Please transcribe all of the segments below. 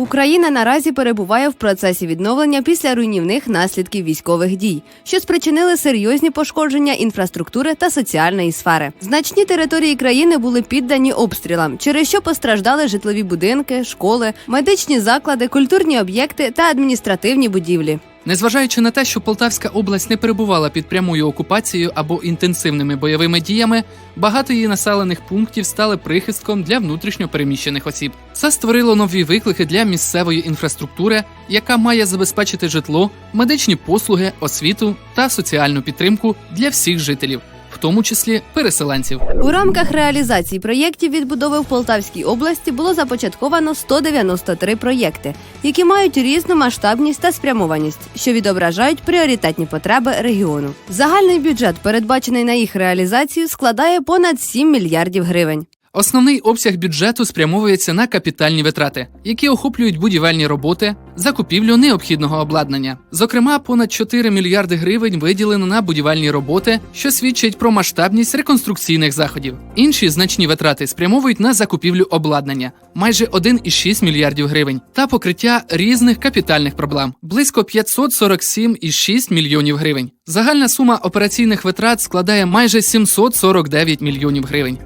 Україна наразі перебуває в процесі відновлення після руйнівних наслідків військових дій, що спричинили серйозні пошкодження інфраструктури та соціальної сфери. Значні території країни були піддані обстрілам, через що постраждали житлові будинки, школи, медичні заклади, культурні об'єкти та адміністративні будівлі. Незважаючи на те, що Полтавська область не перебувала під прямою окупацією або інтенсивними бойовими діями, багато її населених пунктів стали прихистком для внутрішньопереміщених осіб. Це створило нові виклики для місцевої інфраструктури, яка має забезпечити житло, медичні послуги, освіту та соціальну підтримку для всіх жителів, в тому числі переселенців. У рамках реалізації проєктів відбудови в Полтавській області було започатковано 193 проєкти, які мають різну масштабність та спрямованість, що відображають пріоритетні потреби регіону. Загальний бюджет, передбачений на їх реалізацію, складає понад 7 мільярдів гривень. Основний обсяг бюджету спрямовується на капітальні витрати, які охоплюють будівельні роботи, закупівлю необхідного обладнання. Зокрема, понад 4 мільярди гривень виділено на будівельні роботи, що свідчить про масштабність реконструкційних заходів. Інші значні витрати спрямовують на закупівлю обладнання майже 1,6 мільярдів гривень та покриття різних капітальних проблем близько 547,6 мільйонів гривень. Загальна сума операційних витрат складає майже 749 мільйонів гривень.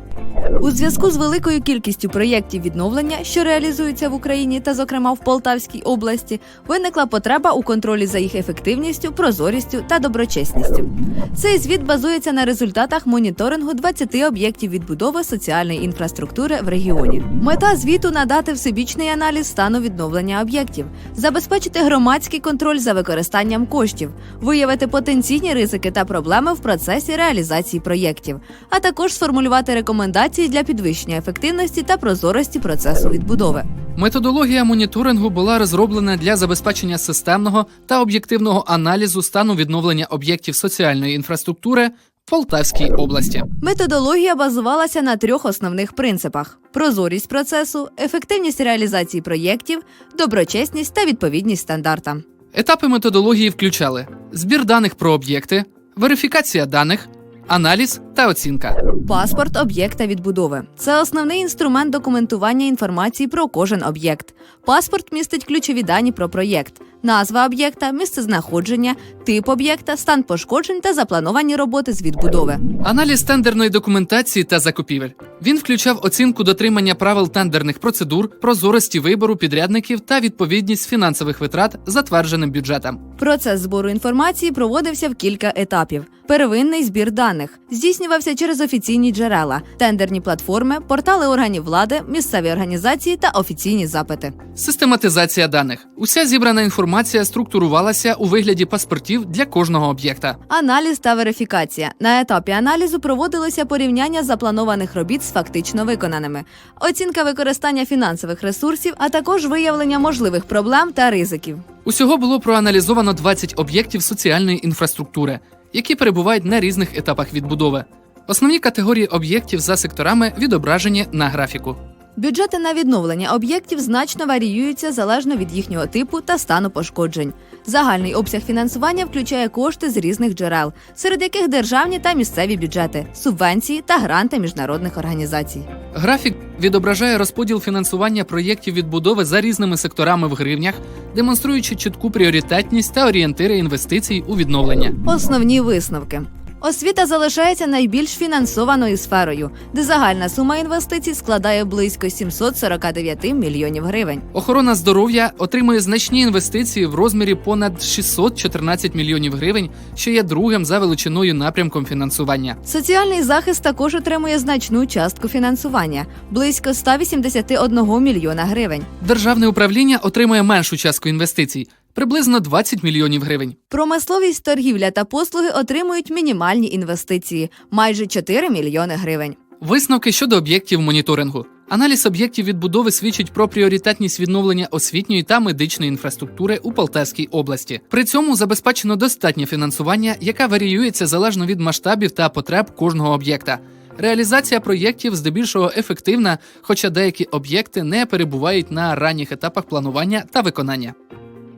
У зв'язку з великою кількістю проєктів відновлення, що реалізуються в Україні та, зокрема, в Полтавській області, виникла потреба у контролі за їх ефективністю, прозорістю та доброчесністю. Цей звіт базується на результатах моніторингу 20 об'єктів відбудови соціальної інфраструктури в регіоні. Мета звіту надати всебічний аналіз стану відновлення об'єктів, забезпечити громадський контроль за використанням коштів, виявити потенційні ризики та проблеми в процесі реалізації проєктів, а також сформулювати рекомендації для підвищення ефективності та прозорості процесу відбудови. Методологія моніторингу була розроблена для забезпечення системного та об'єктивного аналізу стану відновлення об'єктів соціальної інфраструктури в Полтавській області. Методологія базувалася на трьох основних принципах: прозорість процесу, ефективність реалізації проєктів, доброчесність та відповідність стандартам. Етапи методології включали збір даних про об'єкти, верифікація даних, аналіз та оцінка. Паспорт об'єкта відбудови це основний інструмент документування інформації про кожен об'єкт. Паспорт містить ключові дані про проєкт, назва об'єкта, місцезнаходження, тип об'єкта, стан пошкоджень та заплановані роботи з відбудови. Аналіз тендерної документації та закупівель. Він включав оцінку дотримання правил тендерних процедур, прозорості вибору підрядників та відповідність фінансових витрат затвердженим бюджетам. Процес збору інформації проводився в кілька етапів. Первинний збір даних здійснювався через офіційні джерела, тендерні платформи, портали органів влади, місцеві організації та офіційні запити. Систематизація даних. Уся зібрана інформація структурувалася у вигляді паспортів для кожного об'єкта. Аналіз та верифікація на етапі аналізу проводилося порівняння запланованих робіт з фактично виконаними, оцінка використання фінансових ресурсів, а також виявлення можливих проблем та ризиків. Усього було проаналізовано 20 об'єктів соціальної інфраструктури, які перебувають на різних етапах відбудови. Основні категорії об'єктів за секторами відображені на графіку. Бюджети на відновлення об'єктів значно варіюються залежно від їхнього типу та стану пошкоджень. Загальний обсяг фінансування включає кошти з різних джерел, серед яких державні та місцеві бюджети, субвенції та гранти міжнародних організацій. Графік відображає розподіл фінансування проєктів відбудови за різними секторами в гривнях, демонструючи чітку пріоритетність та орієнтири інвестицій у відновлення. Основні висновки. Освіта залишається найбільш фінансованою сферою, де загальна сума інвестицій складає близько 749 мільйонів гривень. Охорона здоров'я отримує значні інвестиції в розмірі понад 614 мільйонів гривень, що є другим за величиною напрямком фінансування. Соціальний захист також отримує значну частку фінансування близько 181 мільйона гривень. Державне управління отримує меншу частку інвестицій приблизно 20 мільйонів гривень. Промисловість, торгівля та послуги отримують мінімальні інвестиції майже 4 мільйони гривень. Висновки щодо об'єктів моніторингу. Аналіз об'єктів відбудови свідчить про пріоритетність відновлення освітньої та медичної інфраструктури у Полтавській області. При цьому забезпечено достатнє фінансування, яке варіюється залежно від масштабів та потреб кожного об'єкта. Реалізація проєктів здебільшого ефективна, хоча деякі об'єкти не перебувають на ранніх етапах планування та виконання.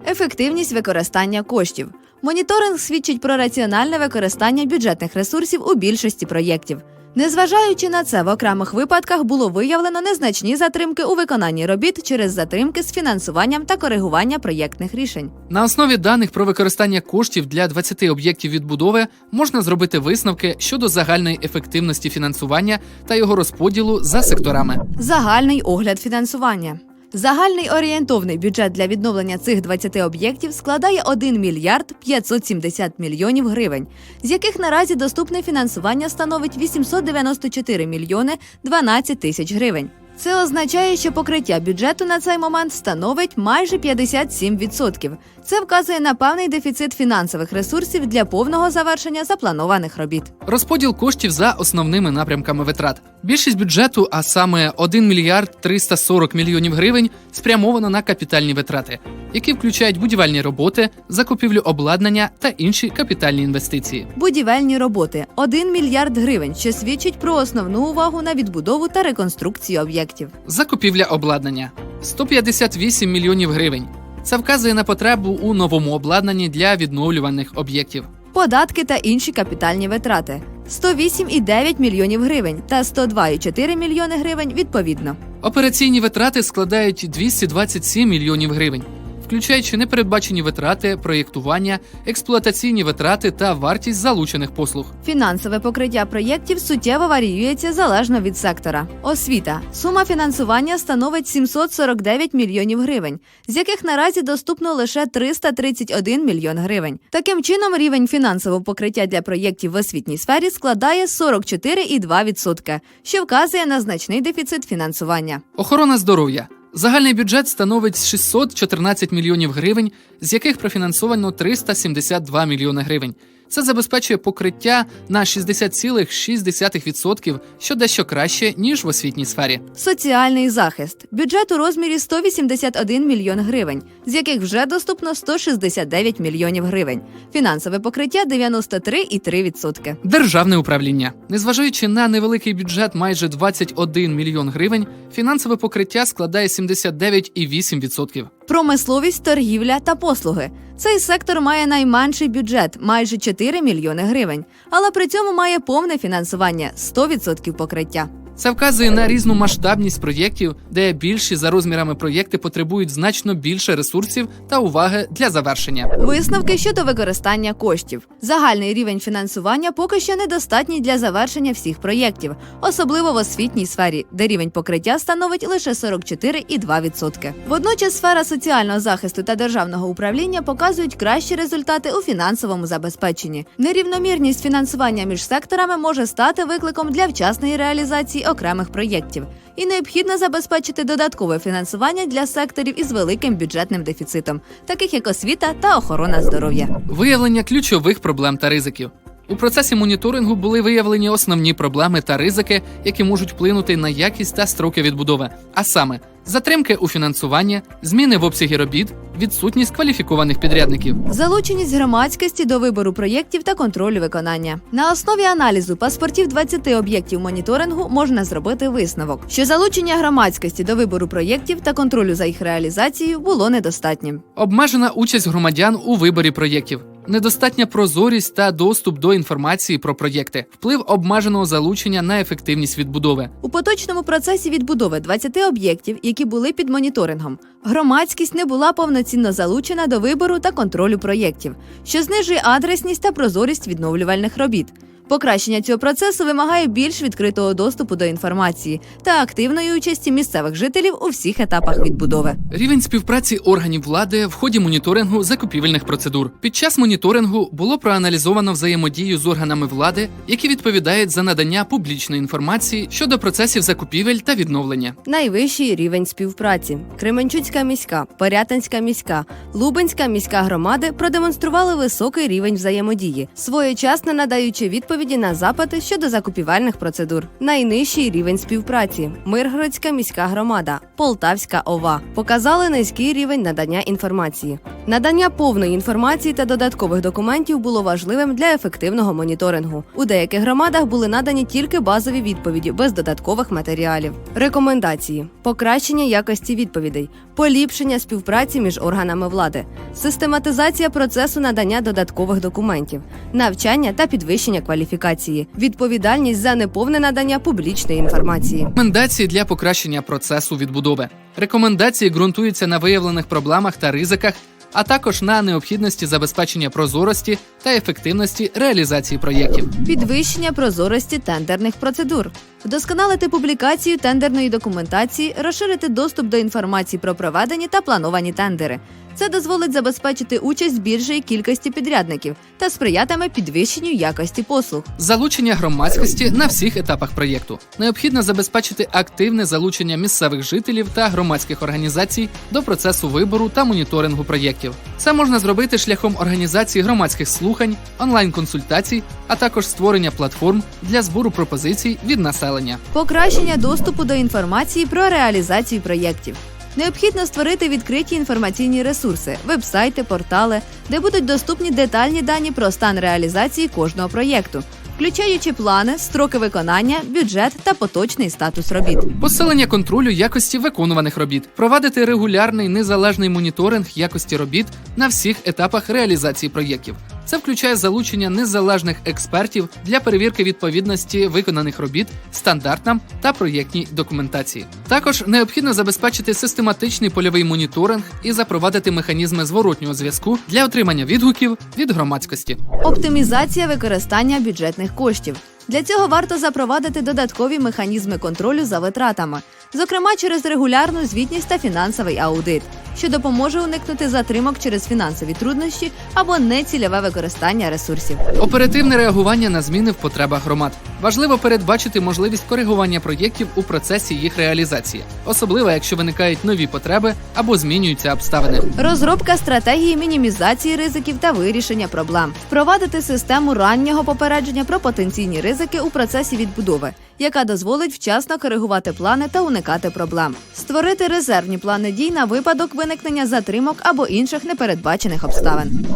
Ефективність використання коштів. Моніторинг свідчить про раціональне використання бюджетних ресурсів у більшості проєктів. Незважаючи на це, в окремих випадках було виявлено незначні затримки у виконанні робіт через затримки з фінансуванням та коригування проєктних рішень. На основі даних про використання коштів для 20 об'єктів відбудови можна зробити висновки щодо загальної ефективності фінансування та його розподілу за секторами. Загальний огляд фінансування. Загальний орієнтовний бюджет для відновлення цих 20 об'єктів складає 1 мільярд 570 мільйонів гривень, з яких наразі доступне фінансування становить 894 мільйони 12 тисяч гривень. Це означає, що покриття бюджету на цей момент становить майже 57%. Це вказує на певний дефіцит фінансових ресурсів для повного завершення запланованих робіт. Розподіл коштів за основними напрямками витрат. Більшість бюджету, а саме 1 мільярд 340 мільйонів гривень, спрямовано на капітальні витрати, які включають будівельні роботи, закупівлю обладнання та інші капітальні інвестиції. Будівельні роботи 1 мільярд гривень, що свідчить про основну увагу на відбудову та реконструкцію об'єктів. Закупівля обладнання 158 мільйонів гривень. Це вказує на потребу у новому обладнанні для відновлюваних об'єктів. Податки та інші капітальні витрати 108,9 мільйонів гривень та 102,4 мільйони гривень відповідно. Операційні витрати складають 227 мільйонів гривень, включаючи непередбачені витрати, проєктування, експлуатаційні витрати та вартість залучених послуг. Фінансове покриття проєктів суттєво варіюється залежно від сектора. Освіта. Сума фінансування становить 749 мільйонів гривень, з яких наразі доступно лише 331 мільйон гривень. Таким чином, рівень фінансового покриття для проєктів в освітній сфері складає 44,2%, що вказує на значний дефіцит фінансування. Охорона здоров'я. Загальний бюджет становить 614 мільйонів гривень, з яких профінансовано 372 мільйони гривень. Це забезпечує покриття на 60,6%, що дещо краще ніж в освітній сфері. Соціальний захист. Бюджет у розмірі 181 мільйон гривень, з яких вже доступно 169 мільйонів гривень. Фінансове покриття 93,3%. Державне управління, незважаючи на невеликий бюджет, майже 21 мільйон гривень, фінансове покриття складає 79,8%. Промисловість, торгівля та послуги. Цей сектор має найменший бюджет майже 4 мільйони гривень, але при цьому має повне фінансування 100% покриття. Це вказує на різну масштабність проєктів, де більші за розмірами проєкти потребують значно більше ресурсів та уваги для завершення. Висновки щодо використання коштів. Загальний рівень фінансування поки що недостатній для завершення всіх проєктів, особливо в освітній сфері, де рівень покриття становить лише 44,2%. Водночас сфера соціального захисту та державного управління показують кращі результати у фінансовому забезпеченні. Нерівномірність фінансування між секторами може стати викликом для вчасної реалізації окремих проєктів, і необхідно забезпечити додаткове фінансування для секторів із великим бюджетним дефіцитом, таких як освіта та охорона здоров'я. Виявлення ключових проблем та ризиків. У процесі моніторингу були виявлені основні проблеми та ризики, які можуть вплинути на якість та строки відбудови, а саме затримки у фінансуванні, зміни в обсягі робіт, відсутність кваліфікованих підрядників. Залученість громадськості до вибору проєктів та контролю виконання. На основі аналізу паспортів 20 об'єктів моніторингу можна зробити висновок, що залучення громадськості до вибору проєктів та контролю за їх реалізацією було недостатнім. Обмежена участь громадян у виборі проєктів, недостатня прозорість та доступ до інформації про проєкти, вплив обмеженого залучення на ефективність відбудови. У поточному процесі відбудови 20 об'єктів, які були під моніторингом, громадськість не була повноцінно залучена до вибору та контролю проєктів, що знижує адресність та прозорість відновлювальних робіт. Покращення цього процесу вимагає більш відкритого доступу до інформації та активної участі місцевих жителів у всіх етапах відбудови. Рівень співпраці органів влади в ході моніторингу закупівельних процедур. Під час моніторингу було проаналізовано взаємодію з органами влади, які відповідають за надання публічної інформації щодо процесів закупівель та відновлення. Найвищий рівень співпраці. Кременчуцька міська, Порятинська міська, Лубенська міська громади продемонстрували високий рівень взаємодії, своєчасно надаючи відповіді на запити щодо закупівельних процедур. Найнижчий рівень співпраці. Миргородська міська громада, Полтавська ОВА показали низький рівень надання інформації. Надання повної інформації та додаткових документів було важливим для ефективного моніторингу. У деяких громадах були надані тільки базові відповіді без додаткових матеріалів. Рекомендації: покращення якості відповідей, поліпшення співпраці між органами влади, систематизація процесу надання додаткових документів, навчання та підвищення кваліфікації. Кваліфікації, відповідальність за неповне надання публічної інформації. Рекомендації для покращення процесу відбудови. Рекомендації ґрунтуються на виявлених проблемах та ризиках, а також на необхідності забезпечення прозорості та ефективності реалізації проєктів. Підвищення прозорості тендерних процедур, вдосконалити публікацію тендерної документації, розширити доступ до інформації про проведені та плановані тендери. Це дозволить забезпечити участь більшої кількості підрядників та сприятиме підвищенню якості послуг. Залучення громадськості на всіх етапах проєкту необхідно забезпечити активне залучення місцевих жителів та громадських організацій до процесу вибору та моніторингу проєктів. Це можна зробити шляхом організації громадських слухань, онлайн-консультацій, а також створення платформ для збору пропозицій від населення. Покращення доступу до інформації про реалізацію проєктів. Необхідно створити відкриті інформаційні ресурси, вебсайти, портали, де будуть доступні детальні дані про стан реалізації кожного проєкту, включаючи плани, строки виконання, бюджет та поточний статус робіт. Посилення контролю якості виконуваних робіт, провадити регулярний незалежний моніторинг якості робіт на всіх етапах реалізації проєктів. Це включає залучення незалежних експертів для перевірки відповідності виконаних робіт стандартам та проєктній документації. Також необхідно забезпечити систематичний польовий моніторинг і запровадити механізми зворотнього зв'язку для отримання відгуків від громадськості. Оптимізація використання бюджетних коштів. Для цього варто запровадити додаткові механізми контролю за витратами, зокрема через регулярну звітність та фінансовий аудит, що допоможе уникнути затримок через фінансові труднощі або нецільове використання ресурсів. Оперативне реагування на зміни в потребах громад. Важливо передбачити можливість коригування проєктів у процесі їх реалізації, особливо якщо виникають нові потреби або змінюються обставини. Розробка стратегії мінімізації ризиків та вирішення проблем, впровадити систему раннього попередження про потенційні ризики у процесі відбудови, яка дозволить вчасно коригувати плани та уникати проблем, створити резервні плани дій на випадок виникнення затримок або інших непередбачених обставин.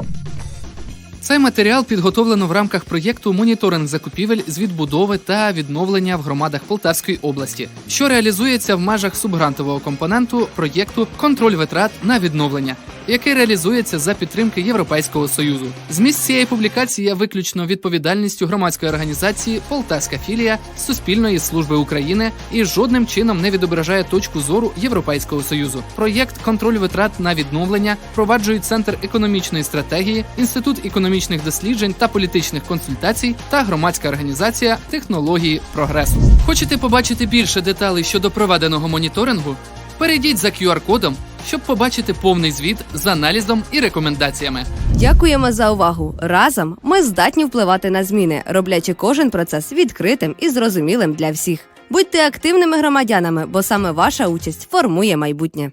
Цей матеріал підготовлено в рамках проєкту Моніторинг закупівель з відбудови та відновлення в громадах Полтавської області, що реалізується в межах субгрантового компоненту проєкту Контроль витрат на відновлення, який реалізується за підтримки Європейського союзу. Зміст цієї публікації є виключно відповідальністю громадської організації Полтавська філія Суспільної служби України і жодним чином не відображає точку зору Європейського союзу. Проєкт Контроль витрат на відновлення впроваджують Центр економічної стратегії, Інститут економічних досліджень та політичних консультацій та громадська організація технології прогресу. Хочете побачити більше деталей щодо проведеного моніторингу? Перейдіть за QR-кодом, щоб побачити повний звіт з аналізом і рекомендаціями. Дякуємо за увагу. Разом ми здатні впливати на зміни, роблячи кожен процес відкритим і зрозумілим для всіх. Будьте активними громадянами, бо саме ваша участь формує майбутнє.